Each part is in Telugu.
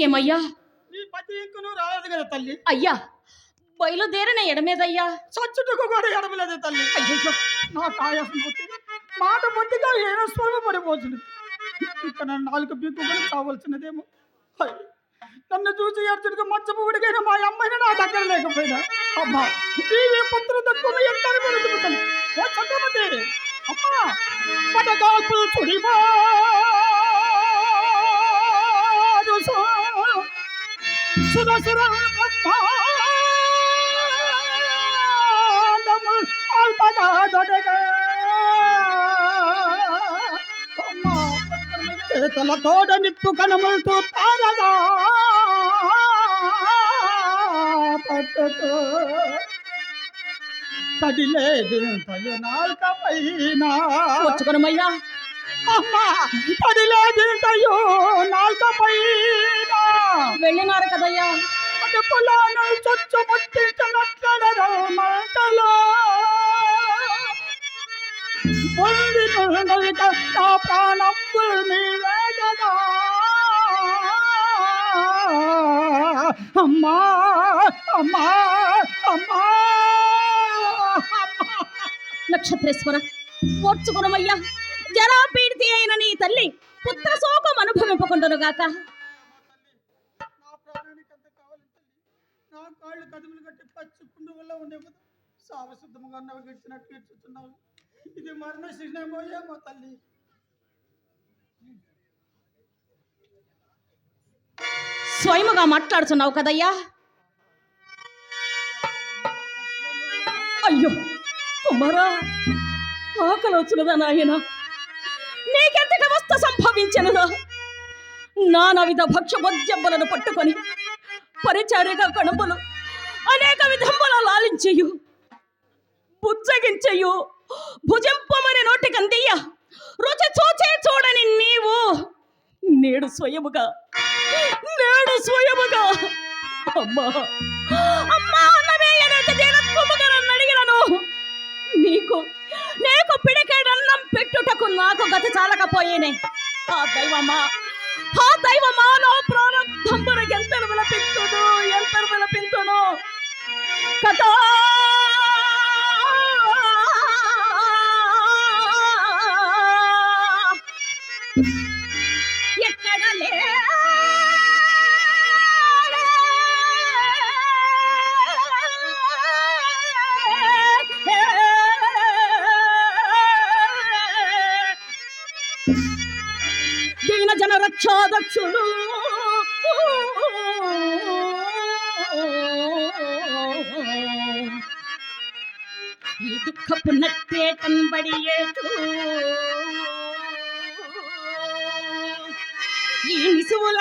ఏమయ్యా? నీ పతి ఇంక నువ్వు రాలేదు కదా తల్లి. అయ్యా బయలుదేరిన ఎడమేదయ్యా? చచ్చుటకు కూడా ఎడమలేదు తల్లి. అయ్యయ్యో నా కాయాసం మాట బొత్తిగా ఏదో స్వరం పడిపోతుంది. ఇక నన్ను నాలుగు పీక్కుని కావాల్సినదేమో. అయ్యో, నన్ను చూసి ఎడుచుడికి మచ్చపుడికైనా మా అమ్మాయిని నా దగ్గర లేకపోయినా అమ్మా నీవే పుత్ర తక్కువ ఎంత చంద్రమతి! అమ్మా మన కాల్పులు చుడిమా సుర సుర నిప్పు కనములతో తారగా పట్టుకో తడిలేదు నాల్క పైన వచ్చుకొనమయ్యా అమ్మా తడిలేదు నాల్క పైన వెళ్ళినారు కదయ్యా. అటు పొలాను చచ్చు ముట్టించినట్లడరు మంటలో. పొంది నుండిక నా ప్రాణంబుల్ నీవే కదా అమ్మా అమ్మా అమ్మా. నక్షత్రేశ్వర ఓర్చుకునమయ్యా. జరా పీడితి అయిన నీ తల్లి పుత్ర శోకం అనుభవింపకుండును గాక కాళ్ళు కదుములు కట్టి పచ్చి పుండు వల్ల ఉండే సావశుద్ధముగా ఉన్నవి గడిచినట్టు ఇచ్చుతున్నావు ఇది మరణ శిక్షణమోయే మా తల్లి. స్వయముగా మాట్లాడుతున్నావు కదయ్యా? అయ్యో కుమారా ఆకలి వచ్చినదా నాయన? నీకెంతటి అవస్థ సంభవించినదా నానా విధ భక్ష్య భోజ్యములను పట్టుకొని పరిచారిగా కణుపులు అనేక విధముల లాలించయు బుజ్జగించయు భుజంపమని నోటికందియ్య రుచి చూచే చూడని నీవు నేడు స్వయముగా నేడు స్వయముగా. అమ్మా అమ్మా అన్నమే ఏదైతే దీనత్వముగా నన్ను అడిగినను. నీకు నీకు పిడికేడన్నం పెట్టుటకు నాకు గతి చాలకపోయేనే. ఆ దైవమా ఆ దైవమా నా ప్రారంభంబున ఎంత విలపింతును కథా దీన జన రక్షాదక్షుడు ఈ దుఃఖపు నట్టేటంబడి ఏటు. ఈ నిసువుల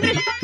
நன்றி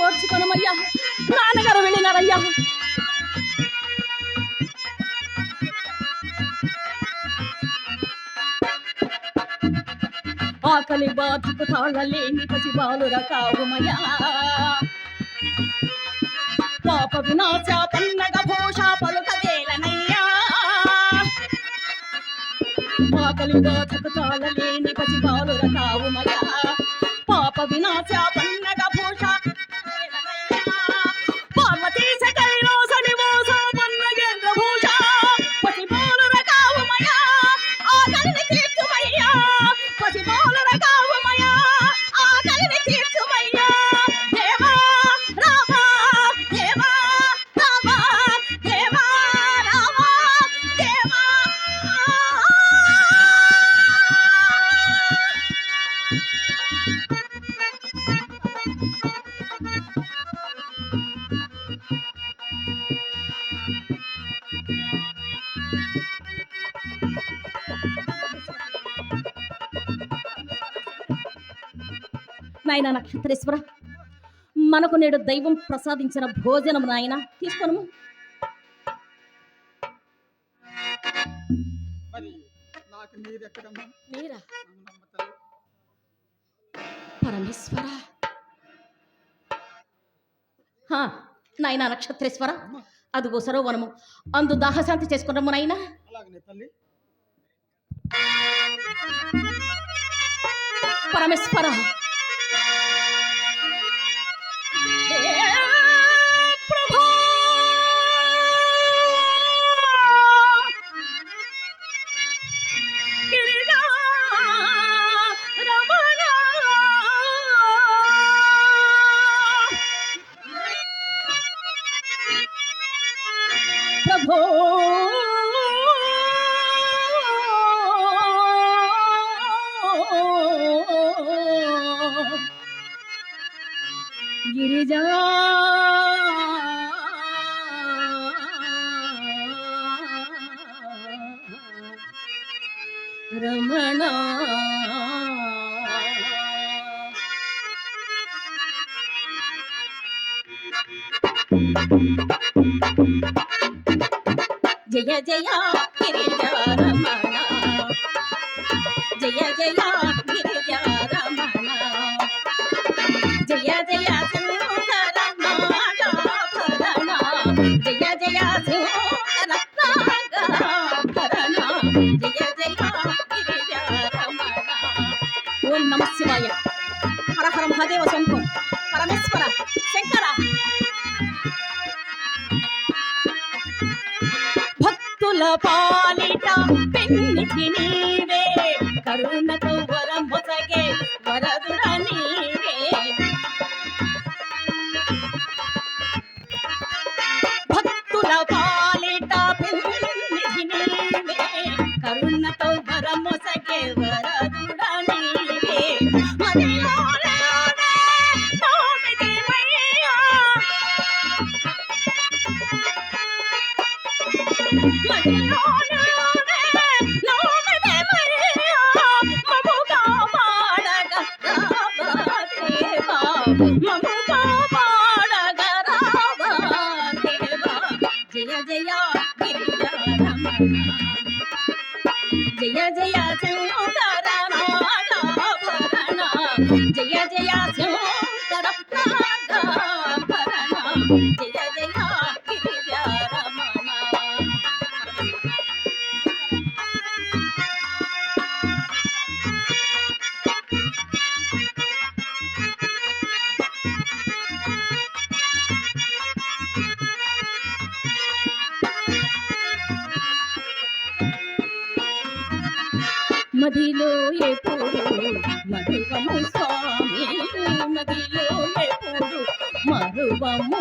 ఓర్చుకొనమయ్యా నాన్నగారు వెళ్ళినారయ్యా ఆకలి బాధకు తాళలేని పసి బాలుర కావుమయ్యా. పాప వినాశ పన్నగ భూష పలుకవేలనయ్యా ఆకలి బాధకు తాళలేని పసిబాలుర కావుమయా పాప వినాశ నక్షత్రేశ్వర మనకు నేడు దైవం ప్రసాదించిన భోజనం నాయన తీసుకోను. పరమేశ్వర. హా, నాయనా నక్షత్రేశ్వర అదిగో సరోవనము అందు దాహశాంతి చేసుకున్నాము నాయనా. పరమేశ్వర. ప్రభో గిరిజా జయ జయ గిరిజ రమణ జయ జయ గిరిజ రమణ జయ జయ శంకర జయ జయ శంకర జయ జయ గిరిజ రమణ ఓం నమ శివాయ హర హర మహాదేవ శంభు పరమేశ్వర శంకర పాలిట పెన్నికి నీవే మరువము స్వామి నదిలో ఎప్పుడు మరువము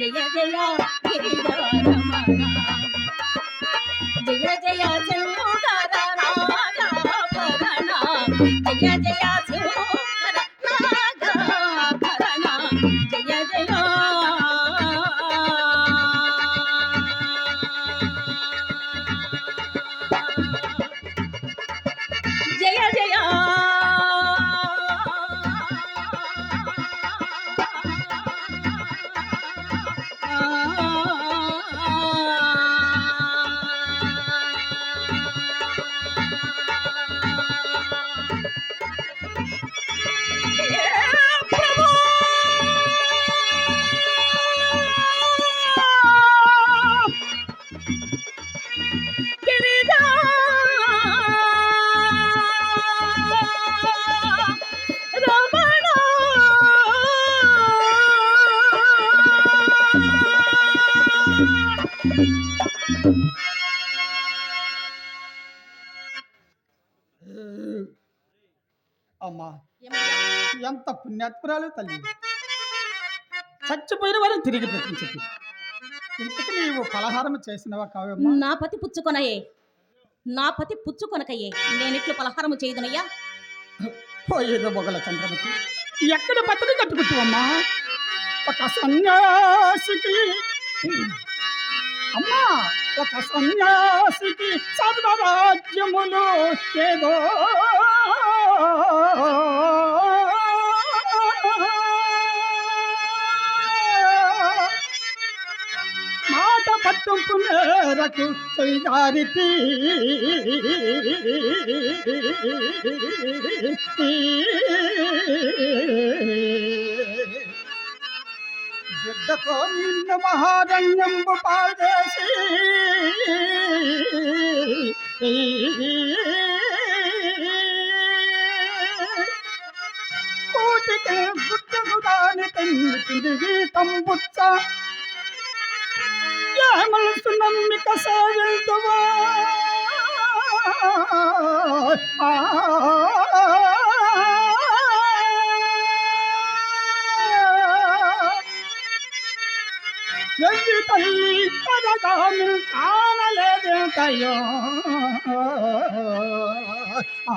జయ జయ గిరిజా రమణ జయ జయ ఎంత పుణ్యాత్పురాలు తల్లి. చచ్చిపోయిన వారిని తిరిగి బ్రతికించింది ఇంతకు నీవు పలహారం చేసినవా కావమ్మా నా పతి పుచ్చుకొనయే. నా పతి పుచ్చుకొనకయ్యే నేనిట్లు పలహారము చేయదునయ్యా. పోయేదో మొగల చంద్రమతి ఎక్కడ బట్టలు కట్టుకుంటావమ్మా? ఒక సన్యాసికి. అమ్మా ఒక సన్యాసికి సర్వరాజ్యములు ఏదో పట్టింపు మేరకు చేయారిటీ బిడ్డతో నిన్న మహారణ్యంబు పాడేసి కోటికే గుడ్డకు దాని తిరిగి తంబుచ్చ. మనసు నమ్మిక సాగిల్దువా ఎల్లి తల్లి పదగామి కానలేదేంటయ్యో ఆ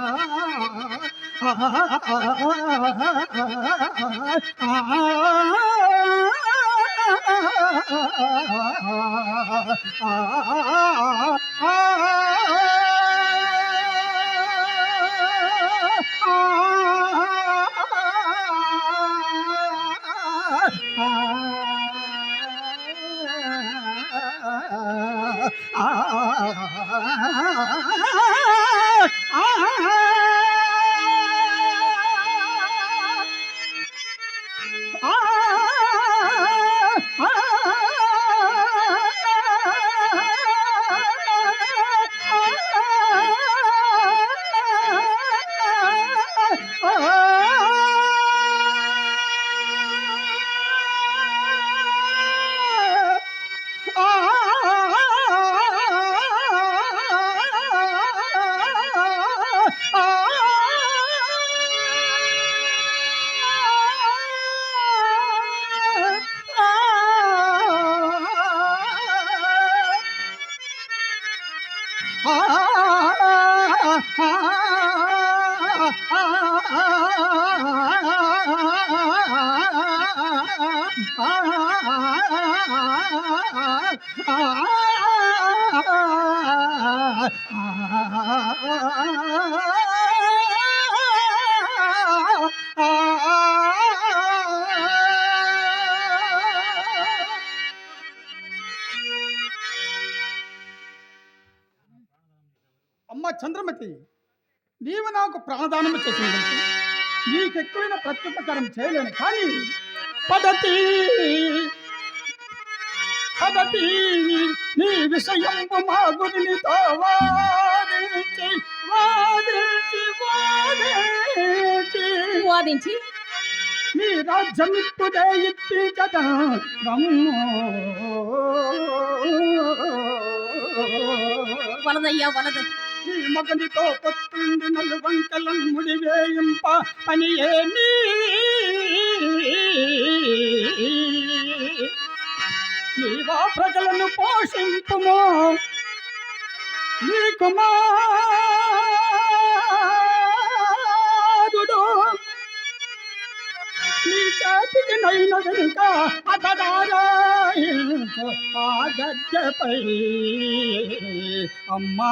ah ah ah ah ah అమ్మ చంద్రమతి నీవు నాకు ప్రాణదానం చేసింది నీకెక్కువైన ప్రత్యుపకారం చేయలేను కానీ పద్ధతి మొదటి నీ విషయంబు మా గురినితో వాదించి వాదించి వాదించి. వాదించి. నీ రాజ్యం ఇప్పుడే ఇప్పి కదా రమ్మో. వలదయ్యా వలదు. ఈ మగనితో పొత్తుండి నలువంకలను ముడివేయింప పని ఏమీ నీవా ప్రజలను పోషింపుము. నీ కుమారుడు నీ చేతికి నైన కనుక అతడారాయించు అమ్మా.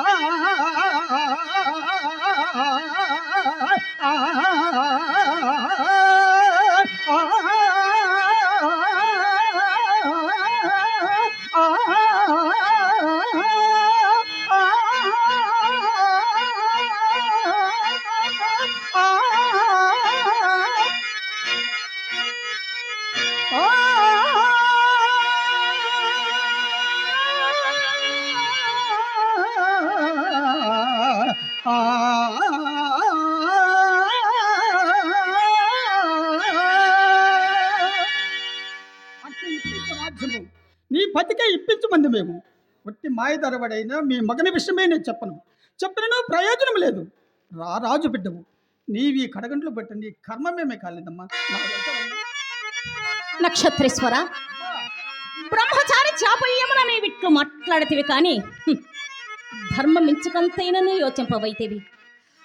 మాయదరవడైన మీ మగని విషయమే నేను చెప్పను. చెప్పినను ప్రయోజనం లేదు. రా రాజు బిడ్డవు నీవి కడగంటలు పెట్టండి కర్మమేమే కాలేదమ్మా. నక్షత్రేశ్వర బ్రహ్మచారి చాపల్యమున నీవిట్లు మాట్లాడతీవి కానీ ధర్మం మించుకంతైనను యోచింపవైతేవి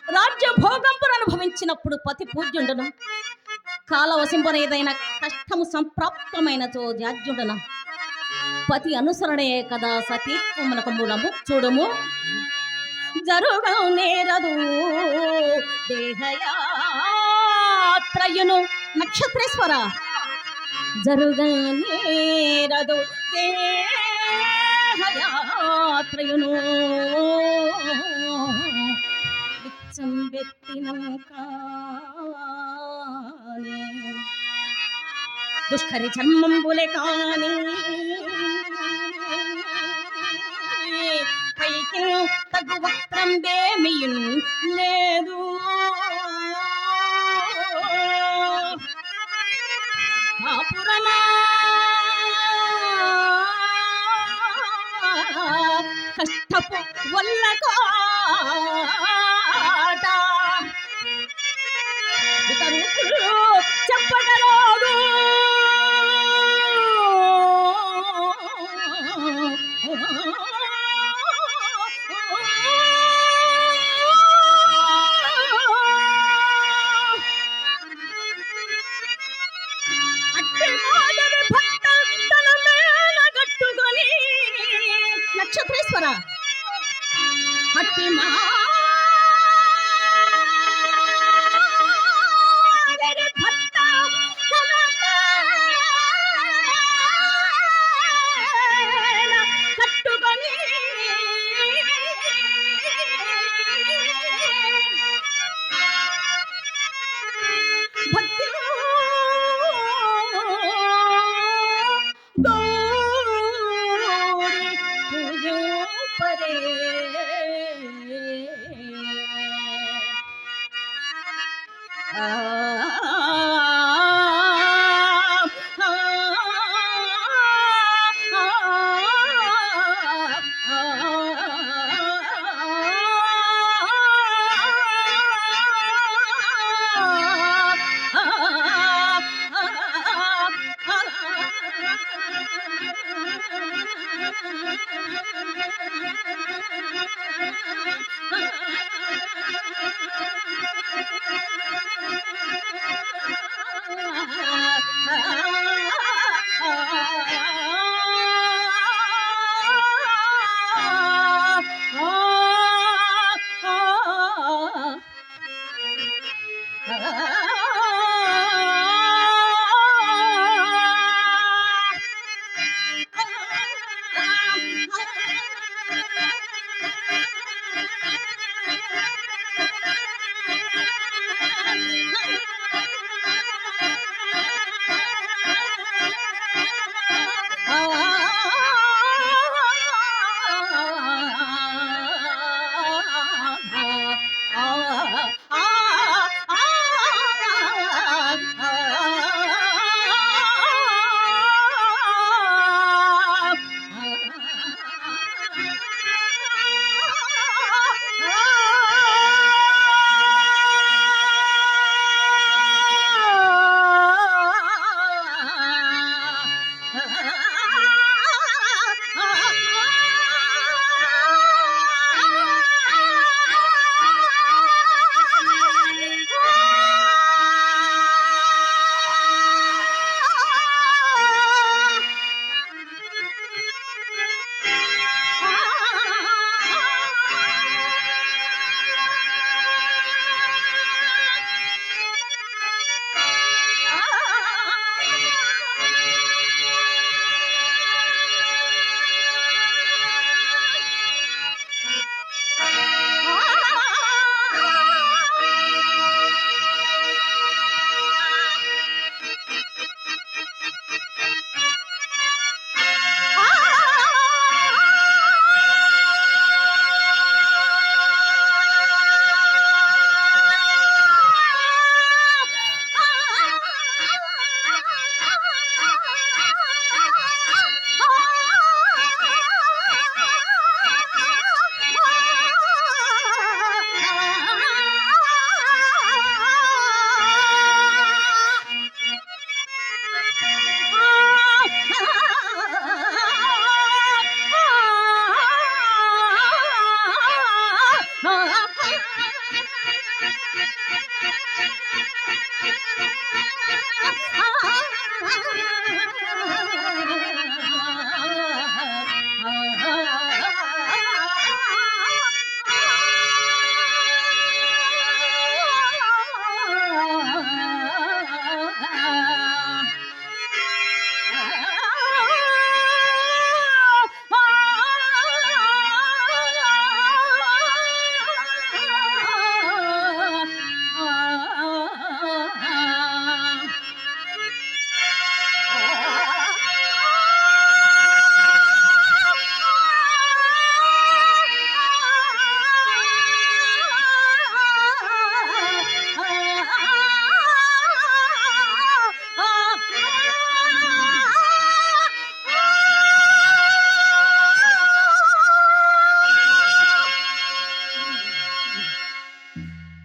రాజ్య భోగంపును అనుభవించినప్పుడు పతి పూజ్యుండను. కాలవశింపన ఏదైనా కష్టము సంప్రాప్తమైనతో జాజ్యుండన. పతి అనుసరణయే కదా సతి మనకు మూలము చూడము. జరుగం నేరదు దేహయాత్రయును. నక్షత్రేశ్వర జరుగనేరదు దేహయాత్రయును. దుష్కరి జన్మంబులే కానీ తగు వక్త్రంబేమియున్ లేదు. కష్టపు వల్లకో छत्रेश्वर अट्टी मा